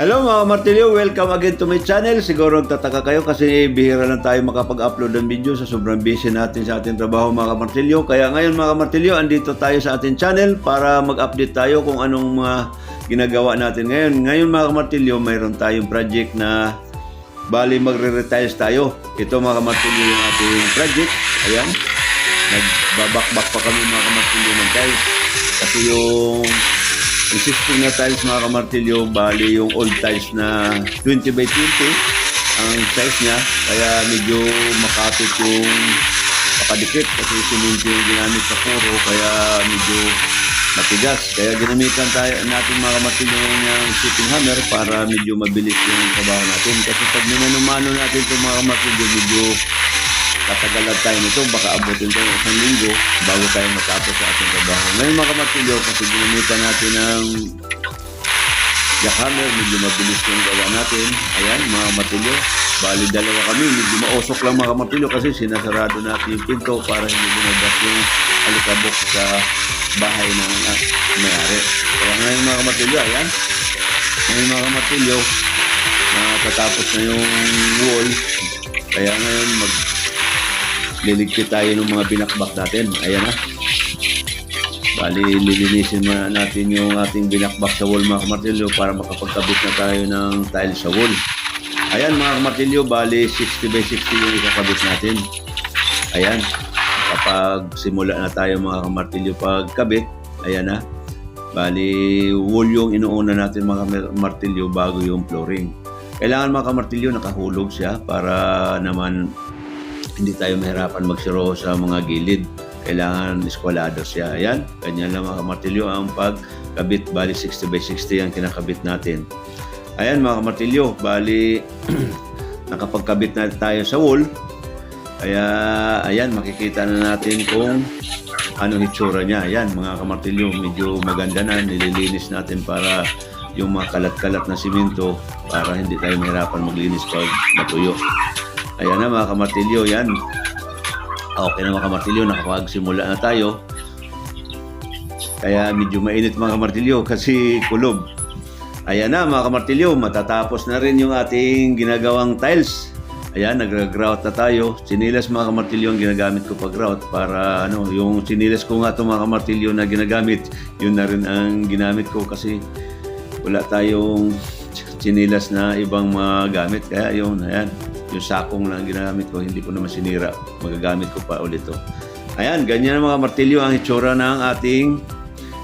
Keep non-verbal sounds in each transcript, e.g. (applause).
kamartilyo, welcome again to my channel. Siguro nagtataka kayo kasi bihira lang tayo makapag-upload ng video sa sobrang busy natin sa ating trabaho mga kamartilyo. Kaya ngayon mga kamartilyo, andito tayo sa ating channel para mag-update tayo kung anong mga ginagawa natin ngayon. Ngayon mga kamartilyo, mayroon tayong project na bali magre-retiles tayo. Ito mga kamartilyo yung ating project. Ayan. Nagbabakbak pa kami mga kamartilyo ng tiles. Kasi yung existing na tiles mga kamartilyo, bali yung old tiles na 20 by 20 ang size niya. Kaya medyo makapit yung pakadikit kasi siminto yung ginamit sa puro kaya medyo matigas. Kaya ginamitan tayo natin mga kamartilyo ng shipping hammer para medyo mabilis yung trabaho natin. Kasi pag minanumano natin itong mga kamartilyo, medyo tatagalan tayo nito, baka abutin tayo ng isang linggo bago tayo matapos sa ating trabaho. Ngayon mga kamatilyo, kasi ginamitan natin ng jackhammer, medyo mabilis yung gawa natin. Ayan, mga kamatilyo, bali dalawa kami, medyo mausok lang mga kamatilyo kasi sinasarado natin yung pinto para hindi lumabas yung alikabok sa bahay ng uh, mayari. Kaya ngayon mga kamatilyo, ayan, ngayon mga kamatilyo, nakatapos na yung wall, kaya ngayon mag liligpit tayo ng mga binakbak natin. Ayan na. Bali, lilinisin muna natin yung ating binakbak sa wall mga kamartilyo para makapagkabit na tayo ng tile sa wall. Ayan mga kamartilyo, bali 60 by 60 yung ikakabit natin. Ayan. Kapag simula na tayo mga kamartilyo pagkabit, ayan na. Bali, wall yung inuuna natin mga kamartilyo bago yung flooring. Kailangan mga kamartilyo nakahulog siya para naman hindi tayo mahirapan magsiro sa mga gilid. Kailangan eskwalado siya. Ayan, ganyan lang mga kamartilyo ang pagkabit. Bali 60 by 60 ang kinakabit natin. Ayan mga kamartilyo, bali (clears throat) nakapagkabit na tayo sa wall. Kaya ayan, makikita na natin kung ano hitsura niya. Ayan mga kamartilyo, medyo maganda na. Nililinis natin para yung mga kalat-kalat na simento para hindi tayo mahirapan maglinis pag natuyo. Ayan na mga kamartilyo, yan. Okay na mga kamartilyo, nakapagsimula na tayo. Kaya medyo mainit mga kamartilyo kasi kulob. Ayan na mga kamartilyo, matatapos na rin yung ating ginagawang tiles. Ayan, nag-grout na tayo. Sinilas mga kamartilyo ang ginagamit ko pag grout para ano, yung sinilas ko nga itong mga kamartilyo na ginagamit, yun na rin ang ginamit ko kasi wala tayong sinilas na ibang mga gamit. Kaya yun, ayan, yung sakong lang ginamit ko, hindi ko naman sinira. Magagamit ko pa ulit to. Ayan, ganyan ang mga martilyo ang itsura ng ating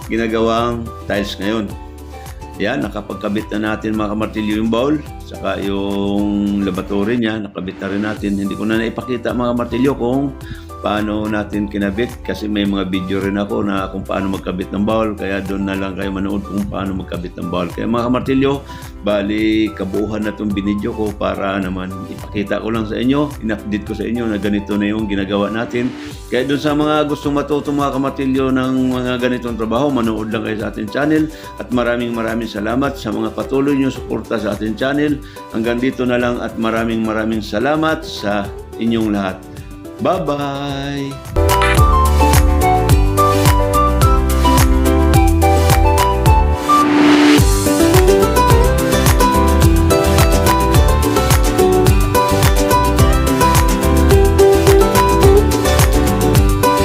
ginagawang tiles ngayon. Ayan, nakapagkabit na natin mga kamartilyo yung bowl, saka yung laboratory niya, nakabit na rin natin. Hindi ko na naipakita mga martilyo kung paano natin kinabit kasi may mga video rin ako na kung paano magkabit ng bowl kaya doon na lang kayo manood kung paano magkabit ng bowl. Kaya mga kamartilyo bali kabuuhan na itong binidyo ko para naman ipakita ko lang sa inyo in-update ko sa inyo na ganito na yung ginagawa natin. Kaya doon sa mga gustong matuto mga kamartilyo ng mga ganitong trabaho manood lang kayo sa ating channel. At maraming maraming salamat sa mga patuloy nyo suporta sa ating channel. Hanggang dito na lang at maraming maraming salamat sa inyong lahat Bye-bye!